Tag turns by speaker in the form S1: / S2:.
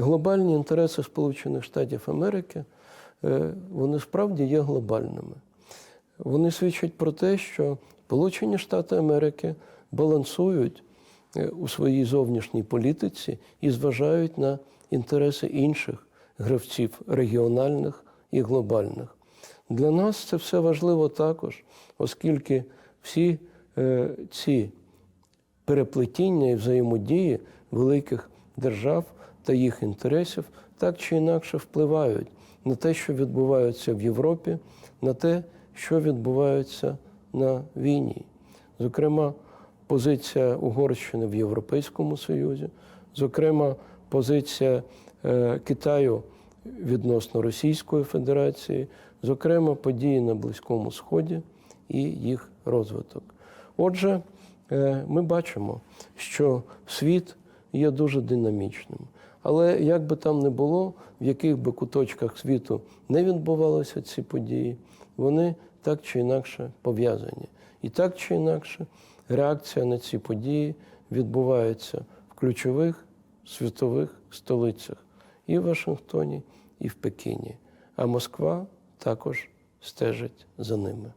S1: глобальні інтереси Сполучених Штатів Америки е, вони справді є глобальними. Вони свідчать про те, що Сполучені Штати Америки балансують е, у своїй зовнішній політиці і зважають на інтереси інших гравців регіональних і глобальних. Для нас це все важливо також, оскільки всі е, ці переплетіння і взаємодії великих держав та їх інтересів так чи інакше впливають на те, що відбувається в Європі, на те, що відбувається на війні. Зокрема, позиція Угорщини в Європейському Союзі, зокрема, позиція е, Китаю відносно Російської Федерації, зокрема, події на Близькому Сході і їх розвиток. Отже, е, ми бачимо, що світ є дуже динамічним. Але як би там не було, в яких би куточках світу не відбувалися ці події, вони так чи інакше пов'язані. І так чи інакше реакція на ці події відбувається в ключових світових столицях і в Вашингтоні, і в Пекіні. А Москва також стежить за ними.